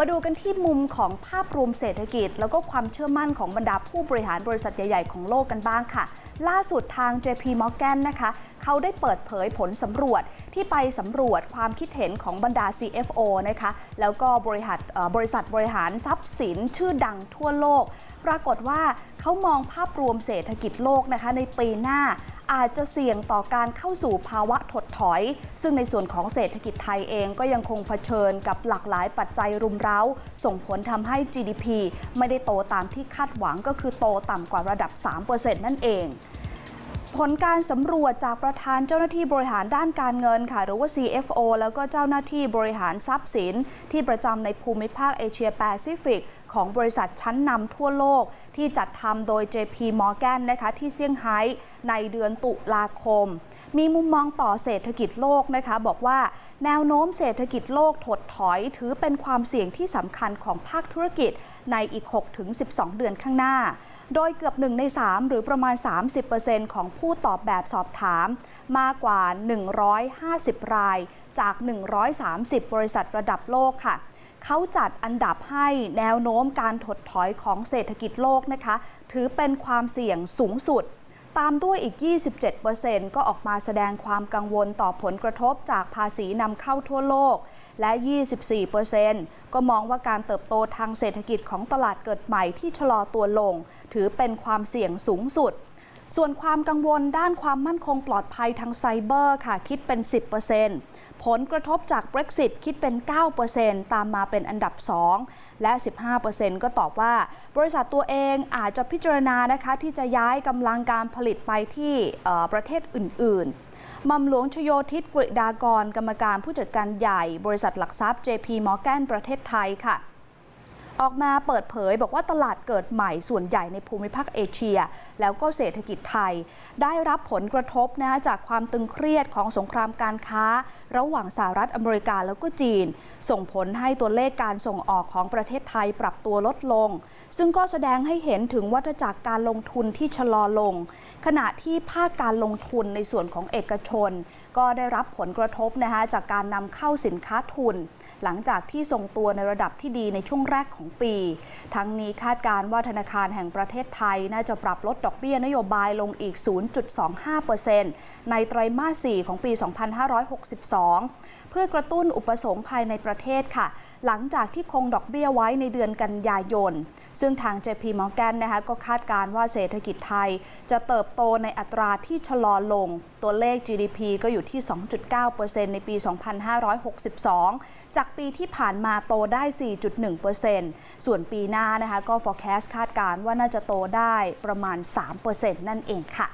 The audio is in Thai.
มาดูกันที่มุมของภาพรวมเศรษฐกิจ แล้วก็ความเชื่อมั่นของบรรดาผู้บริหารบริษัทใหญ่ ๆ ของโลกกันบ้างค่ะ ล่าสุดทาง JP Morgan นะคะเขาได้เปิดเผยผลสำรวจที่ไปสำรวจความคิดเห็นของบรรดา CFO นะคะแล้วก็บริหารบริษัทบริหารทรัพย์สินชื่อดังทั่วโลก ปรากฏว่าเขามองภาพรวมเศรษฐกิจโลกนะคะในปีหน้า อาจจะเสี่ยงต่อการเข้าสู่ภาวะถดถอย ซึ่งในส่วนของเศรษฐกิจไทยเองก็ยังคงเผชิญกับหลากหลายปัจจัยรุมเร้า ส่งผลทำให้ GDP ไม่ได้โตตามที่คาดหวังก็คือโตต่ำกว่าระดับ 3%นั่นเองผลการสำรวจจากประธานเจ้าหน้าที่บริหารด้านการเงินค่ะ หรือว่า CFO แล้วก็เจ้าหน้าที่บริหารทรัพย์สิน ที่ประจำในภูมิภาคเอเชียแปซิฟิก ของบริษัทชั้นนำทั่วโลกที่จัดทำโดย JP Morgan นะคะที่เซี่ยงไฮ้ในเดือนตุลาคม มีมุมมองต่อเศรษฐกิจโลกนะคะ บอกว่าแนวโน้มเศรษฐกิจโลกถดถอยถือเป็นความเสี่ยงที่สำคัญของภาคธุรกิจในอีก 6-12 เดือนข้างหน้า โดยเกือบ 1 ใน 3 หรือประมาณ 30%ของผู้ตอบแบบสอบถาม มากกว่า 150 รายจาก 130 บริษัทระดับโลกค่ะ เขาจัดอันดับให้แนวโน้มการถดถอยของเศรษฐกิจโลกนะคะ ถือเป็นความเสี่ยงสูงสุด ตามด้วยอีก 27%ก็ออกมาแสดงความกังวลต่อผลกระทบจากภาษีนำเข้าทั่วโลก และ 24%ก็มองว่าการเติบโตทางเศรษฐกิจของตลาดเกิดใหม่ที่ชะลอตัวลง ถือเป็นความเสี่ยงสูงสุดส่วนความกังวลด้านความมั่นคงปลอดภัยทางไซเบอร์ค่ะคิดเป็น 10% ผลกระทบจาก Brexit คิดเป็น 9%ตามมาเป็นอันดับ 2 และ 15%ก็ตอบว่า บริษัทตัวเองอาจจะพิจารณานะคะที่จะย้ายกำลังการผลิตไปที่ประเทศอื่น ๆมัมหลวงชโยธิตกริดากร กรรมการผู้จัดการใหญ่ บริษัทหลักทรัพย์ JP Morgan ประเทศไทยค่ะ ออกมาเปิดเผยบอกว่าตลาดเกิดใหม่ส่วนใหญ่ในภูมิภาคเอเชีย แล้วก็เศรษฐกิจไทย ได้รับผลกระทบนะจากความตึงเครียดของสงครามการค้า ระหว่างสหรัฐอเมริกาแล้วก็จีน ส่งผลให้ตัวเลขการส่งออกของประเทศไทยปรับตัวลดลง ซึ่งก็แสดงให้เห็นถึงวัฏจักรการลงทุนที่ชะลอลง ขณะที่ภาคการลงทุนในส่วนของเอกชน ก็ได้รับผลกระทบนะคะจากการนำเข้าสินค้าทุน หลังจากที่ทรงตัวในระดับที่ดีในช่วงแรกของปี ทั้งนี้คาดการว่าธนาคารแห่งประเทศไทย น่าจะปรับลดดอกเบี้ยนโยบายลงอีก 0.25%ในไตรมาส 4 ของปี 2562 เพื่อกระตุ้นอุปสงค์ภายในประเทศค่ะ หลังจากที่คงดอกเบี้ยไว้ในเดือนกันยายน ซึ่งทาง JP Morgan นะคะก็คาดการว่าเศรษฐกิจไทย จะเติบโตในอัตราที่ชะลอลง ตัวเลข GDP ก็อยู่ที่ 2.9%ในปี 2562 จากปีที่ผ่านมาโตได้ 4.1%ส่วนปีหน้านะคะก็ forecast คาดการณ์ว่าน่าจะโตได้ประมาณ 3%นั่นเองค่ะ